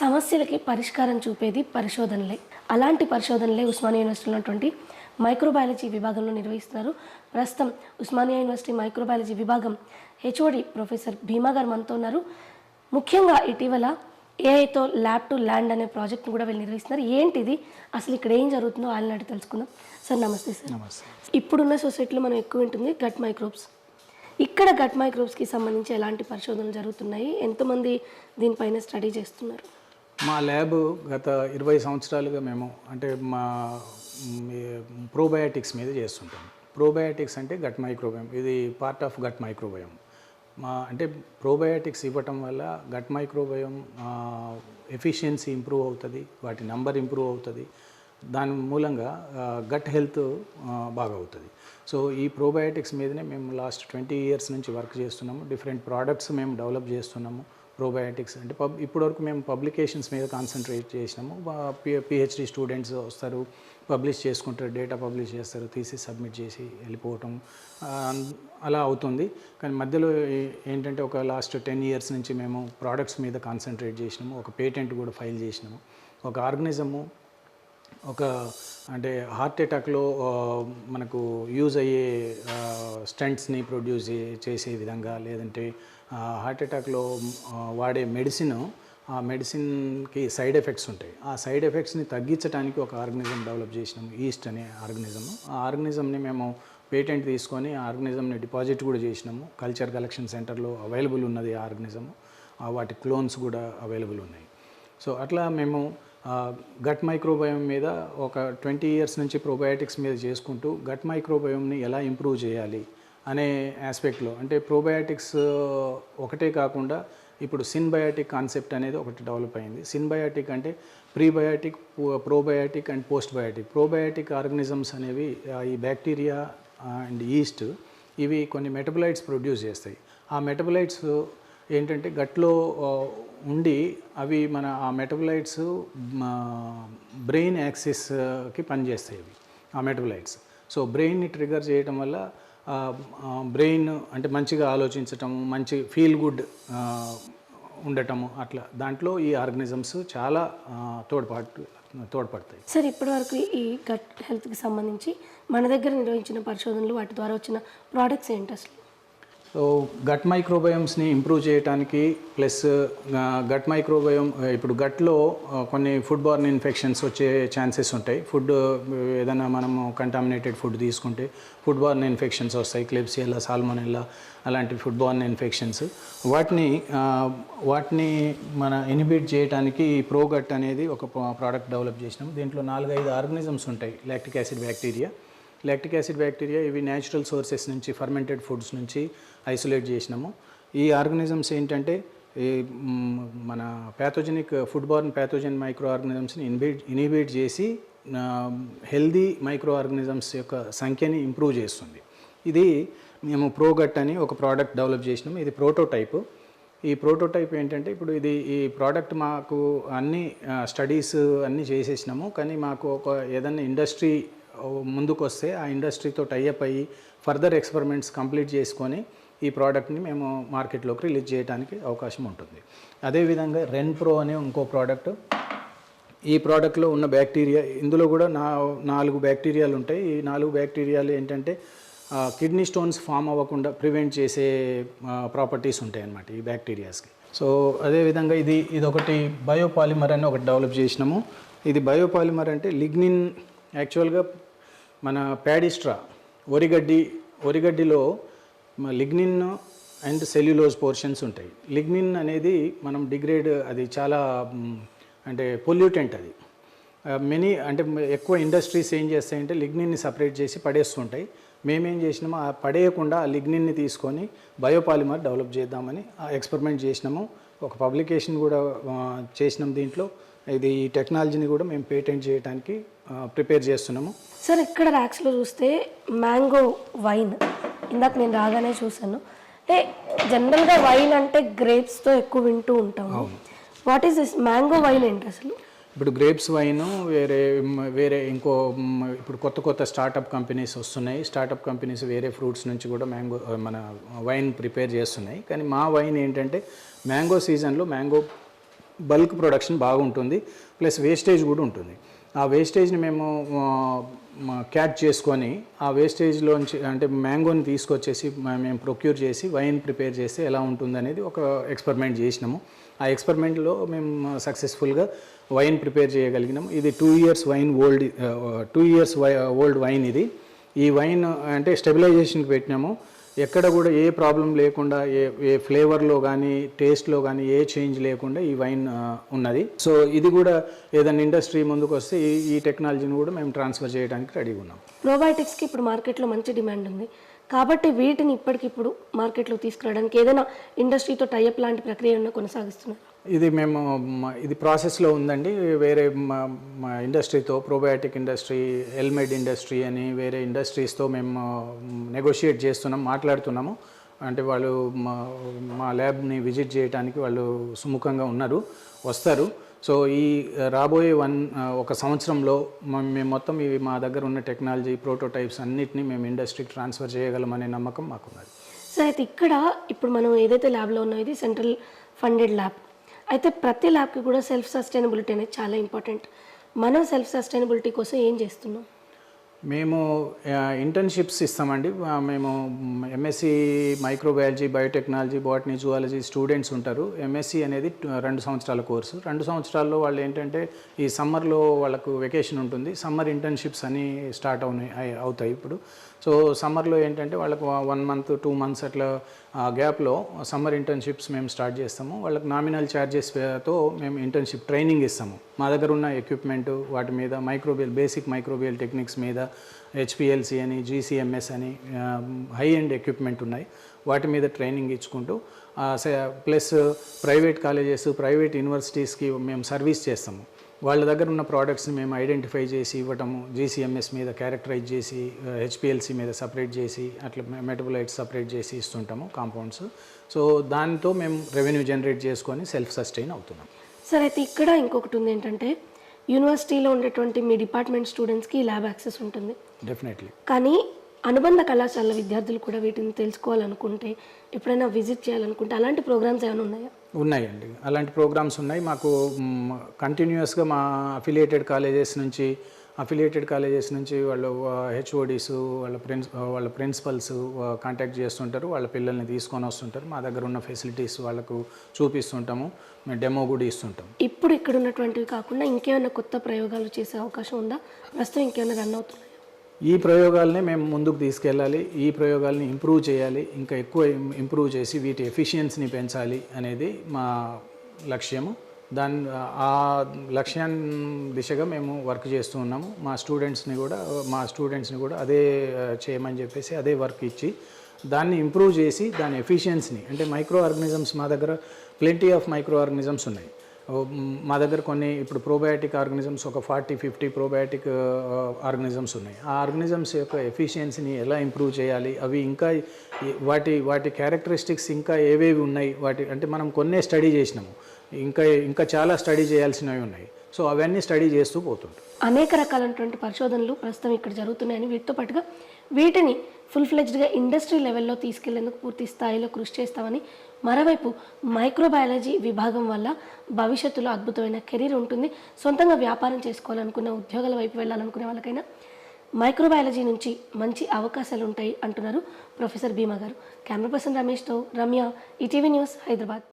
సమస్యలకి పరిష్కారం చూపేది పరిశోధనలే. అలాంటి పరిశోధనలే ఉస్మానియా యూనివర్సిటీలో ఉన్నటువంటి మైక్రోబయాలజీ విభాగంలో నిర్వహిస్తున్నారు. ప్రస్తుతం ఉస్మానియా యూనివర్సిటీ మైక్రోబయాలజీ విభాగం హెచ్ఓడి ప్రొఫెసర్ భీమా గారు మనతో ఉన్నారు. ముఖ్యంగా ఇటీవల ఏఐతో ల్యాబ్ టు ల్యాండ్ అనే ప్రాజెక్ట్ని కూడా వీళ్ళు నిర్వహిస్తున్నారు. ఏంటిది? అసలు ఇక్కడ ఏం జరుగుతుందో వాళ్ళని అడిగి తెలుసుకుందాం. సార్ నమస్తే సార్. ఇప్పుడున్న సొసైటీలో మనం ఎక్కువ వింటుంది గట్ మైక్రోబ్స్. ఇక్కడ గట్ మైక్రోబ్స్కి సంబంధించి ఎలాంటి పరిశోధనలు జరుగుతున్నాయి? ఎంతమంది దీనిపైన స్టడీ చేస్తున్నారు? మా ల్యాబ్ గత ఇరవై సంవత్సరాలుగా మేము అంటే మా ప్రోబయాటిక్స్ మీద చేస్తుంటాం. ప్రోబయాటిక్స్ అంటే గట్ మైక్రోబయం ఇది పార్ట్ ఆఫ్ గట్ మైక్రోబయం. మా అంటే ప్రోబయాటిక్స్ ఇవ్వటం వల్ల గట్ మైక్రోబయం ఎఫిషియన్సీ ఇంప్రూవ్ అవుతుంది వాటి నంబర్ ఇంప్రూవ్ అవుతుంది దాని మూలంగా గట్ హెల్త్ బాగా అవుతుంది సో ఈ ప్రోబయాటిక్స్ మీదనే మేము లాస్ట్ ట్వంటీ ఇయర్స్ నుంచి వర్క్ చేస్తున్నాము. డిఫరెంట్ ప్రోడక్ట్స్ మేము డెవలప్ చేస్తున్నాము. ప్రోబయాటిక్స్ అంటే పబ్ ఇప్పటివరకు మేము పబ్లికేషన్స్ మీద కాన్సన్ట్రేట్ చేసినాము. పిహెచ్డి స్టూడెంట్స్ వస్తారు పబ్లిష్ చేసుకుంటారు డేటా పబ్లిష్ చేస్తారు తీసి సబ్మిట్ చేసి వెళ్ళిపోవటం అలా అవుతుంది. కానీ మధ్యలో ఏంటంటే ఒక లాస్ట్ టెన్ ఇయర్స్ నుంచి మేము ప్రోడక్ట్స్ మీద కాన్సన్ట్రేట్ చేసినాము. ఒక పేటెంట్ కూడా ఫైల్ చేసినాము. ఒక ఆర్గనిజము ఒక అంటే హార్ట్ అటాక్లో మనకు యూజ్ అయ్యే స్టంట్స్ని ప్రొడ్యూస్ చేసే విధంగా లేదంటే హార్ట్ అటాక్లో వాడే మెడిసిన్ ఆ మెడిసిన్కి సైడ్ ఎఫెక్ట్స్ ఉంటాయి. ఆ సైడ్ ఎఫెక్ట్స్ని తగ్గించడానికి ఒక ఆర్గనిజం డెవలప్ చేసినాము ఈస్ట్ అనే ఆర్గనిజం. ఆ ఆర్గనిజంని మేము పేటెంట్ తీసుకొని ఆ ఆర్గనిజంని డిపాజిట్ కూడా చేసినాము. కల్చర్ కలెక్షన్ సెంటర్లో అవైలబుల్ ఉన్నది ఆ ఆర్గనిజము వాటి క్లోన్స్ కూడా అవైలబుల్ ఉన్నాయి. సో అట్లా మేము గట్ మైక్రోబయోమ్ మీద ఒక ట్వంటీ ఇయర్స్ నుంచి ప్రోబయాటిక్స్ మీద చేసుకుంటూ గట్ మైక్రోబయోమ్ని ఎలా ఇంప్రూవ్ చేయాలి అనే ఆస్పెక్ట్లో అంటే ప్రోబయాటిక్స్ ఒకటే కాకుండా ఇప్పుడు సిన్బయాటిక్ కాన్సెప్ట్ అనేది ఒకటి డెవలప్ అయింది. సిన్బయాటిక్ అంటే prebiotic probiotic and postbiotic probiotic organisms అనేవి ఈ బ్యాక్టీరియా అండ్ ఈస్ట్ ఇవి కొన్ని మెటబలైట్స్ ప్రొడ్యూస్ చేస్తాయి. ఆ మెటబలైట్స్ ఏంటంటే గట్లో ఉండి అవి మన ఆ మెటబలైట్స్ బ్రెయిన్ యాక్సిస్కి పనిచేస్తాయి ఇవి ఆ మెటబలైట్స్ సో బ్రెయిన్ని ట్రిగర్ చేయడం వల్ల బ్రెయిన్ అంటే మంచిగా ఆలోచించటము మంచి ఫీల్ గుడ్ ఉండటము అట్లా. దాంట్లో ఈ ఆర్గనిజమ్స్ చాలా తోడ్పాటు తోడ్పడతాయి. సార్ ఇప్పటివరకు ఈ గట్ హెల్త్కి సంబంధించి మన దగ్గర నిర్వహించిన పరిశోధనలు వాటి ద్వారా వచ్చిన ప్రోడక్ట్స్ ఏంటి అసలు? సో గట్ మైక్రోబయోమ్స్ని ఇంప్రూవ్ చేయడానికి ప్లస్ గట్ మైక్రోబయోమ్ ఇప్పుడు గట్లో కొన్ని ఫుడ్ బార్న్ ఇన్ఫెక్షన్స్ వచ్చే ఛాన్సెస్ ఉంటాయి. ఫుడ్ ఏదైనా మనము కంటామినేటెడ్ ఫుడ్ తీసుకుంటే ఫుడ్ బార్న్ ఇన్ఫెక్షన్స్ వస్తాయి. క్లెబ్సియల్లా సాల్మోనెల్లా అలాంటి ఫుడ్ బార్న్ ఇన్ఫెక్షన్స్ వాటిని వాటిని మన ఇన్హిబిట్ చేయడానికి ప్రోగట్ అనేది ఒక ప్రోడక్ట్ డెవలప్ చేసినాం. దీంట్లో నాలుగైదు ఆర్గనిజమ్స్ ఉంటాయి. Lactic acid bacteria lactic acid bacteria ఇవి న్యాచురల్ సోర్సెస్ నుంచి ఫర్మెంటెడ్ ఫుడ్స్ నుంచి ఐసోలేట్ చేసినాము. ఈ ఆర్గనిజమ్స్ ఏంటంటే ఈ మన pathogenic food borne pathogen micro ఆర్గనిజమ్స్ని ఇన్బిట్ inhibit చేసి హెల్దీ మైక్రో ఆర్గనిజమ్స్ యొక్క సంఖ్యని ఇంప్రూవ్ చేస్తుంది. ఇది మేము ప్రోగట్ అని ఒక ప్రోడక్ట్ డెవలప్ చేసినాము. ఇది ప్రోటోటైప్ ఈ ప్రోటోటైప్ ఏంటంటే ఇప్పుడు ఇది ఈ ప్రోడక్ట్ మాకు అన్ని స్టడీస్ అన్నీ చేసేసినాము. కానీ మాకు ఒక ఏదైనా ఇండస్ట్రీ ముందుకు వస్తే ఆ ఇండస్ట్రీతో టైఅప్ అయ్యి ఫర్దర్ ఎక్స్పెరిమెంట్స్ కంప్లీట్ చేసుకొని ఈ ప్రోడక్ట్ని మేము మార్కెట్లోకి రిలీజ్ చేయడానికి అవకాశం ఉంటుంది. అదేవిధంగా రెన్ ప్రో అనే ఇంకో ప్రోడక్ట్. ఈ ప్రోడక్ట్లో ఉన్న బ్యాక్టీరియా ఇందులో కూడా నా నాలుగు బ్యాక్టీరియాలు ఉంటాయి. ఈ నాలుగు బ్యాక్టీరియాలు ఏంటంటే కిడ్నీ స్టోన్స్ ఫామ్ అవ్వకుండా ప్రివెంట్ చేసే ప్రాపర్టీస్ ఉంటాయి అన్నమాట ఈ బ్యాక్టీరియాస్కి. సో అదేవిధంగా ఇది ఇది ఒకటి బయోపాలిమర్ అని ఒకటి డెవలప్ చేసినాము. ఇది బయోపాలిమర్ అంటే లిగ్నిన్ యాక్చువల్గా మన ప్యాడిస్ట్రా వరిగడ్డి వరిగడ్డిలో లిగ్నిన్ అండ్ సెల్యులోజ్ పోర్షన్స్ ఉంటాయి. లిగ్నిన్ అనేది మనం డిగ్రేడ్ అది చాలా అంటే పొల్యూటెంట్ అది. మెనీ అంటే ఎక్కువ ఇండస్ట్రీస్ ఏం చేస్తాయంటే లిగ్నిన్ని సపరేట్ చేసి పడేస్తుంటాయి. మేమేం చేసినాము ఆ పడేయకుండా ఆ లిగ్నిన్ని తీసుకొని బయోపాలిమర్ డెవలప్ చేద్దామని ఆ ఎక్స్పెరిమెంట్ చేసినాము. ఒక పబ్లికేషన్ కూడా చేసినాం దీంట్లో. ఇది ఈ టెక్నాలజీని కూడా మేము పేటెంట్ చేయడానికి ప్రిపేర్ చేస్తున్నాము. సార్ ఇక్కడ ర్యాక్స్లో చూస్తే మ్యాంగో వైన్. ఇందాక నేను రాగానే చూశాను. అంటే జనరల్గా వైన్ అంటే గ్రేప్స్తో ఎక్కువ వింటూ ఉంటాము what is this mango wine ఏంటి అసలు? ఇప్పుడు గ్రేప్స్ వైన్ వేరే వేరే ఇంకో ఇప్పుడు కొత్త కొత్త స్టార్టప్ కంపెనీస్ వస్తున్నాయి. స్టార్టప్ కంపెనీస్ వేరే ఫ్రూట్స్ నుంచి కూడా మ్యాంగో మన వైన్ ప్రిపేర్ చేస్తున్నాయి. కానీ మా వైన్ ఏంటంటే మ్యాంగో సీజన్లో మ్యాంగో బల్క్ ప్రొడక్షన్ బాగుంటుంది ప్లస్ వేస్టేజ్ కూడా ఉంటుంది. ఆ వేస్టేజ్ని మేము క్యాచ్ చేసుకొని ఆ వేస్టేజ్లోంచి అంటే మ్యాంగోని తీసుకొచ్చేసి మేము ప్రొక్యూర్ చేసి వైన్ ప్రిపేర్ చేస్తే ఎలా ఉంటుంది అనేది ఒక ఎక్స్పెరిమెంట్ చేసినాము. ఆ ఎక్స్పెరిమెంట్లో మేము సక్సెస్ఫుల్గా వైన్ ప్రిపేర్ చేయగలిగినాము. ఇది two years wine old two years old wine ఇది. ఈ వైన్ అంటే స్టెబిలైజేషన్కి పెట్టినాము. ఎక్కడ కూడా ఏ ప్రాబ్లం లేకుండా ఏ ఏ ఫ్లేవర్లో కానీ టేస్ట్లో కానీ ఏ చేంజ్ లేకుండా ఈ వైన్ ఉన్నది. సో ఇది కూడా ఏదైనా ఇండస్ట్రీ ముందుకు వస్తే ఈ ఈ టెక్నాలజీని కూడా మేము ట్రాన్స్ఫర్ చేయడానికి రెడీగా ఉన్నాం. ప్రోబయోటిక్స్కి ఇప్పుడు మార్కెట్లో మంచి డిమాండ్ ఉంది. కాబట్టి వీటిని ఇప్పటికిప్పుడు మార్కెట్లో తీసుకురావడానికి ఏదైనా ఇండస్ట్రీతో టైఅప్ లాంటి ప్రక్రియను కొనసాగిస్తున్నారు? ఇది మేము ఇది ప్రాసెస్లో ఉందండి. వేరే మా మా ఇండస్ట్రీతో ప్రోబయాటిక్ ఇండస్ట్రీ ఎల్మెడ్ ఇండస్ట్రీ అని వేరే ఇండస్ట్రీస్తో మేము నెగోషియేట్ చేస్తున్నాం మాట్లాడుతున్నాము. అంటే వాళ్ళు మా మా ల్యాబ్ని విజిట్ చేయడానికి వాళ్ళు సుముఖంగా ఉన్నారు వస్తారు. సో ఈ రాబోయే వన్ ఒక సంవత్సరంలో మేము మొత్తం ఇవి మా దగ్గర ఉన్న టెక్నాలజీ ప్రోటోటైప్స్ అన్నిటిని మేము ఇండస్ట్రీకి ట్రాన్స్ఫర్ చేయగలమనే నమ్మకం మాకున్నది. సో అయితే ఇక్కడ ఇప్పుడు మనం ఏదైతే ల్యాబ్లో ఉన్నది సెంట్రల్ ఫండెడ్ ల్యాబ్. అయితే ప్రతి ల్యాబ్కి కూడా సెల్ఫ్ సస్టైనబిలిటీ అనేది చాలా ఇంపార్టెంట్. మనం సెల్ఫ్ సస్టైనబిలిటీ కోసం ఏం చేస్తున్నాం? మేము ఇంటర్న్షిప్స్ ఇస్తామండి. మేము MSc microbiology biotechnology botany zoology students ఉంటారు. ఎంఎస్సి అనేది రెండు సంవత్సరాల కోర్సు. రెండు సంవత్సరాల్లో వాళ్ళు ఏంటంటే ఈ సమ్మర్లో వాళ్ళకు వెకేషన్ ఉంటుంది. సమ్మర్ ఇంటర్న్షిప్స్ అని స్టార్ట్ అవునాయి అవుతాయి ఇప్పుడు. సో సమ్మర్లో ఏంటంటే వాళ్ళకు వన్ మంత్ టూ మంత్స్ అట్లా గ్యాప్లో సమ్మర్ ఇంటర్న్షిప్స్ మేము స్టార్ట్ చేస్తాము. వాళ్ళకి నామినల్ ఛార్జెస్తో మేము ఇంటర్న్షిప్ ట్రైనింగ్ ఇస్తాము. మా దగ్గర ఉన్న ఎక్విప్మెంట్ వాటి మీద మైక్రోబియల్ బేసిక్ మైక్రోబియల్ టెక్నిక్స్ మీద హెచ్పిఎల్సి అని జీసీఎంఎస్ అని హై ఎండ్ ఎక్విప్మెంట్ ఉన్నాయి. వాటి మీద ట్రైనింగ్ ఇచ్చుకుంటూ ప్లస్ ప్రైవేట్ కాలేజెస్ ప్రైవేట్ యూనివర్సిటీస్కి మేము సర్వీస్ చేస్తాము. వాళ్ళ దగ్గర ఉన్న ప్రోడక్ట్స్ని మేము ఐడెంటిఫై చేసి ఇవ్వటము జీసీఎంఎస్ మీద క్యారెక్టరైజ్ చేసి హెచ్పిఎల్సి మీద సపరేట్ చేసి అట్లా మెటబులైట్స్ సపరేట్ చేసి ఇస్తుంటాము కాంపౌండ్స్ సో దాంతో మేము రెవెన్యూ జనరేట్ చేసుకొని సెల్ఫ్ సస్టైన్ అవుతున్నాం. సరే అయితే ఇక్కడ ఇంకొకటి ఉంది ఏంటంటే యూనివర్సిటీలో ఉండేటువంటి మీ డిపార్ట్మెంట్ స్టూడెంట్స్కి ల్యాబ్ యాక్సెస్ ఉంటుంది. డెఫినెట్లీ కానీ అనుబంధ కళాశాల విద్యార్థులు కూడా వీటిని తెలుసుకోవాలనుకుంటే ఎప్పుడైనా విజిట్ చేయాలనుకుంటే అలాంటి ప్రోగ్రామ్స్ ఏమైనా ఉన్నాయా? ఉన్నాయండి. అలాంటి ప్రోగ్రామ్స్ ఉన్నాయి. మాకు కంటిన్యూస్గా మా అఫిలియేటెడ్ కాలేజెస్ నుంచి అఫిలియేటెడ్ కాలేజెస్ నుంచి వాళ్ళు హెచ్ఓడీస్ వాళ్ళ ప్రిన్స్ వాళ్ళ ప్రిన్సిపల్స్ కాంటాక్ట్ చేస్తుంటారు. వాళ్ళ పిల్లల్ని తీసుకొని వస్తుంటారు. మా దగ్గర ఉన్న ఫెసిలిటీస్ వాళ్ళకు చూపిస్తుంటాము. మేము డెమో కూడా ఇస్తుంటాం. ఇప్పుడు ఇక్కడ ఉన్నటువంటివి కాకుండా ఇంకేమైనా కొత్త ప్రయోగాలు చేసే అవకాశం ఉందా? ప్రస్తుతం ఇంకేమైనా రన్ అవుతున్నాయా? ఈ ప్రయోగాలనే మేము ముందుకు తీసుకెళ్ళాలి. ఈ ప్రయోగాల్ని ఇంప్రూవ్ చేయాలి. ఇంకా ఎక్కువ ఇంప్రూవ్ చేసి వీటి ఎఫిషియన్సీని పెంచాలి అనేది మా లక్ష్యము. దాని ఆ లక్ష్యాన్ని దిశగా మేము వర్క్ చేస్తూ ఉన్నాము. మా స్టూడెంట్స్ని కూడా మా స్టూడెంట్స్ని కూడా అదే చేయమని చెప్పేసి అదే వర్క్ ఇచ్చి దాన్ని ఇంప్రూవ్ చేసి దాని ఎఫిషియన్సీని అంటే మైక్రో ఆర్గనిజమ్స్ మా దగ్గర ప్లెంటీ ఆఫ్ మైక్రో ఆర్గనిజమ్స్ ఉన్నాయి మా దగ్గర కొన్ని ఇప్పుడు ప్రోబయాటిక్ ఆర్గనిజమ్స్ ఒక ఫార్టీ ఫిఫ్టీ ప్రోబయాటిక్ ఆర్గనిజమ్స్ ఉన్నాయి. ఆ ఆర్గనిజమ్స్ యొక్క ఎఫిషియన్సీని ఎలా ఇంప్రూవ్ చేయాలి? అవి ఇంకా వాటి వాటి క్యారెక్టరిస్టిక్స్ ఇంకా ఏవేవి ఉన్నాయి? వాటి అంటే మనం కొన్నే స్టడీ చేసినాము. ఇంకా ఇంకా చాలా స్టడీ చేయాల్సినవి ఉన్నాయి. సో అవన్నీ స్టడీ చేస్తూ పోతుంటాం అనేక రకాలైనటువంటి పరిశోధనలు ప్రస్తుతం ఇక్కడ జరుగుతున్నాయని వీటితో పాటుగా వీటిని ఫుల్ ఫ్లెజ్డ్గా ఇండస్ట్రీ లెవెల్లో తీసుకెళ్ళేందుకు పూర్తి స్థాయిలో కృషి చేస్తామని మరోవైపు మైక్రోబయాలజీ విభాగం వల్ల భవిష్యత్తులో అద్భుతమైన కెరీర్ ఉంటుంది. సొంతంగా వ్యాపారం చేసుకోవాలనుకున్న ఉద్యోగాల వైపు వెళ్ళాలనుకునే వాళ్ళకైనా మైక్రోబయాలజీ నుంచి మంచి అవకాశాలు ఉంటాయి అంటున్నారు professor Bhima garu. Camera person రమేష్తో Ramya ETV news Hyderabad.